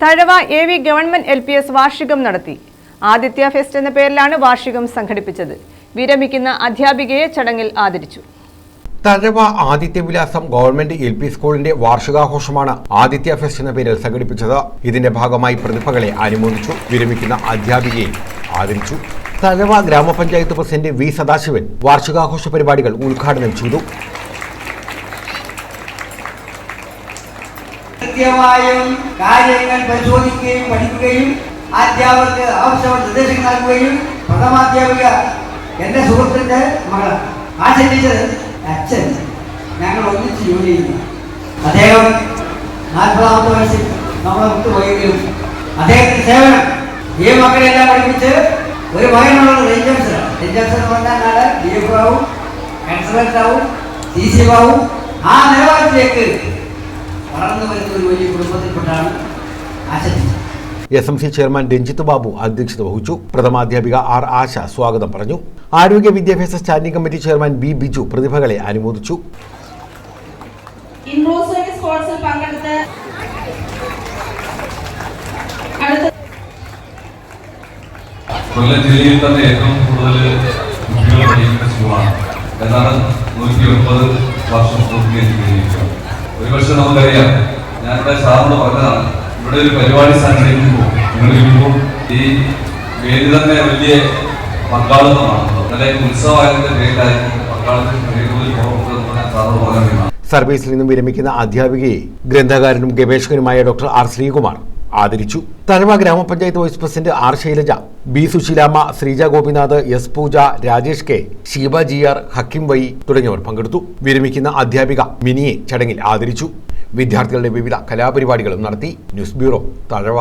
Thazhava A V government L P S വാർഷികം നടത്തി. Aditya fest എന്ന പേരിലാണ് വാർഷികം സംഘടിപ്പിച്ചത്. വിരമിക്കുന്ന അധ്യാപികയെ ചടങ്ങിൽ ആദരിച്ചു. Thazhava Adithyavilasam government L P സ്കൂളിന്റെ വാർഷികാഘോഷമാണ് ആദിത്യ ഫെസ്റ്റ് എന്ന പേരിൽ സംഘടിപ്പിച്ചത്. ഇതിന്റെ ഭാഗമായി പ്രതിഭകളെ അനുമോദിച്ചു വിരമിക്കുന്ന അധ്യാപികയെ ആദരിച്ചു. തഴവ ഗ്രാമപഞ്ചായത്ത് പ്രസിഡന്റ് വി സദാശിവൻ വാർഷികാഘോഷ പരിപാടികൾ ഉദ്ഘാടനം ചെയ്തു. കൃത്യമായും കാര്യങ്ങൾ പരിശോധിക്കുകയും പഠിക്കുകയും അധ്യാപകർക്ക് ആവശ്യമുള്ള നിർദ്ദേശങ്ങൾ നൽകുകയും പ്രഥമാധ്യാപിക എന്റെ സുഹൃത്തിന്റെ മകൾ ആശ ടീച്ചർ അച്ഛൻ ഞങ്ങൾ ഒന്നിച്ച് ജോലി ചെയ്യുന്നു. അദ്ദേഹം നാൽപ്പതാമത്തെ വയസ്സിൽ നമ്മളെ വിട്ടുപോയെങ്കിലും അദ്ദേഹത്തിന്റെ സേവനം ഈ മക്കളെല്ലാം പഠിപ്പിച്ച് ഒരു മകനുള്ളത് റേഞ്ചൻസറാണ് റേഞ്ചൻസർ എന്ന് പറഞ്ഞാൽ ഡി എഫ് ആവും കൺസൾട്ടന്റ് ആവും സി സി ആവും. ആ നിലവാരത്തിലേക്ക് വരുന്ന ഒരു വലിയ കുടുംബത്തിൽപ്പെട്ടാണ് ആശംസിച്ചത് S M C chairman Ranjith Babu അധ്യക്ഷത വഹിച്ചു. പ്രഥമാധ്യാപിക ആർ ആശ സ്വാഗതം പറഞ്ഞു. ആരോഗ്യ വിദ്യാഭ്യാസ standing committee chairman B Biju പ്രതിഭകളെ അനുമോദിച്ചു. കൊല്ലം ജില്ലയിൽ തന്നെ ഏറ്റവും കൂടുതൽ കുട്ടികൾ പഠിക്കുന്ന സ്കൂളാണ്. എന്നാണ് നൂറ്റി ഒൻപത് വർഷം പൂർത്തീകരിച്ചിരിക്കുകയാണ് ഒരുപക്ഷെ നമുക്കറിയാം ഞാനിവിടെ സാറിനോട് പറഞ്ഞതാണ്. ഇവിടെ ഒരു പരിപാടി സംഘടിപ്പിക്കുമ്പോൾ നിങ്ങൾ ഇരിക്കുമ്പോൾ ഈ വേദി തന്നെ വലിയ പങ്കാളിത്തമാണ്. അല്ലെങ്കിൽ ഉത്സവമായതിന്റെ പേരിലായിരിക്കും സർവീസിൽ നിന്നും വിരമിക്കുന്ന അധ്യാപികയെ ഗ്രന്ഥകാരനും ഗവേഷകനുമായ ഡോക്ടർ ആർ ശ്രീകുമാർ ആദരിച്ചു. തഴവ ഗ്രാമപഞ്ചായത്ത് vice president R Shailaja B Susheelamma Sreeja Gopinath S Pooja Rajesh K Sheeba G R Hakkim Y തുടങ്ങിയവർ പങ്കെടുത്തു. വിരമിക്കുന്ന അധ്യാപിക മിനിയെ ചടങ്ങിൽ ആദരിച്ചു. വിദ്യാർത്ഥികളുടെ വിവിധ കലാപരിപാടികളും നടത്തി ന്യൂസ് ബ്യൂറോ തഴവ